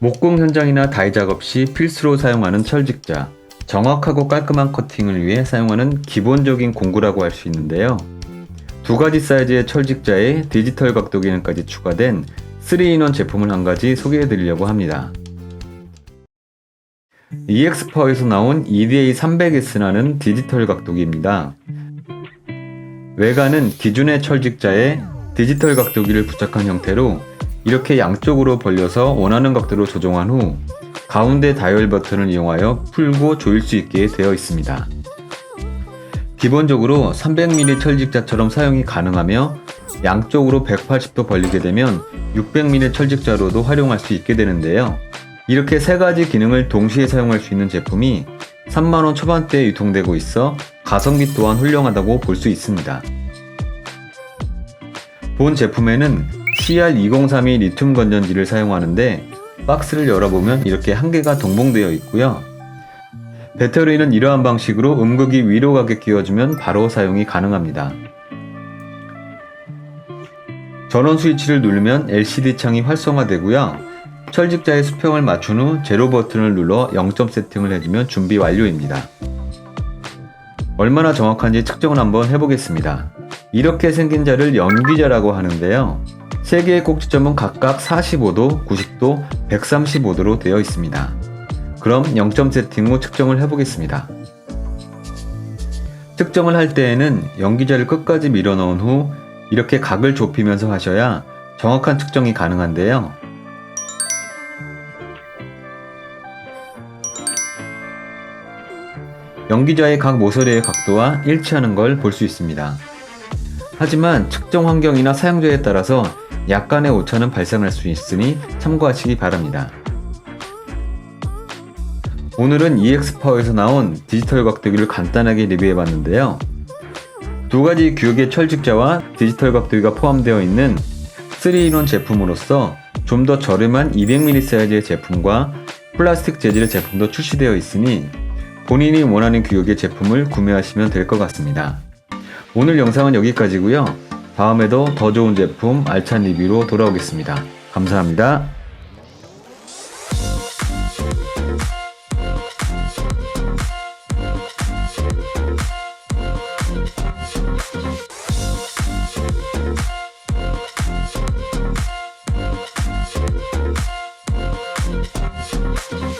목공 현장이나 다이 작업 시 필수로 사용하는 철직자. 정확하고 깔끔한 커팅을 위해 사용하는 기본적인 공구라고 할 수 있는데요. 두 가지 사이즈의 철직자에 디지털 각도 기능까지 추가된 3인원 제품을 한 가지 소개해 드리려고 합니다. EX파워에서 나온 EDA 300S라는 디지털 각도기입니다. 외관은 기존의 철직자에 디지털 각도기를 부착한 형태로 이렇게 양쪽으로 벌려서 원하는 각도로 조정한 후 가운데 다이얼 버튼을 이용하여 풀고 조일 수 있게 되어 있습니다. 기본적으로 300mm 철직자처럼 사용이 가능하며 양쪽으로 180도 벌리게 되면 600mm 철직자로도 활용할 수 있게 되는데요. 이렇게 세 가지 기능을 동시에 사용할 수 있는 제품이 3만원 초반대에 유통되고 있어 가성비 또한 훌륭하다고 볼 수 있습니다. 본 제품에는 CR2032 리튬 건전지를 사용하는데 박스를 열어보면 이렇게 한 개가 동봉되어 있고요. 배터리는 이러한 방식으로 음극이 위로 가게 끼워주면 바로 사용이 가능합니다. 전원 스위치를 누르면 LCD 창이 활성화되고요. 철직자의 수평을 맞춘 후 제로 버튼을 눌러 0점 세팅을 해주면 준비 완료입니다. 얼마나 정확한지 측정을 한번 해보겠습니다. 이렇게 생긴 자를 연기자라고 하는데요. 세 개의 꼭지점은 각각 45도, 90도, 135도로 되어 있습니다. 그럼 0점 세팅 후 측정을 해보겠습니다. 측정을 할 때에는 연기자를 끝까지 밀어 넣은 후 이렇게 각을 좁히면서 하셔야 정확한 측정이 가능한데요. 연기자의 각 모서리의 각도와 일치하는 걸 볼 수 있습니다. 하지만 측정 환경이나 사용자에 따라서 약간의 오차는 발생할 수 있으니 참고하시기 바랍니다. 오늘은 EX파워에서 나온 디지털 각도기를 간단하게 리뷰해 봤는데요. 두 가지 규격의 철직자와 디지털 각도기가 포함되어 있는 3인원 제품으로서 좀 더 저렴한 200mm 사이즈의 제품과 플라스틱 재질의 제품도 출시되어 있으니 본인이 원하는 규격의 제품을 구매하시면 될 것 같습니다. 오늘 영상은 여기까지고요. 다음에도 더 좋은 제품 알찬 리뷰로 돌아오겠습니다. 감사합니다.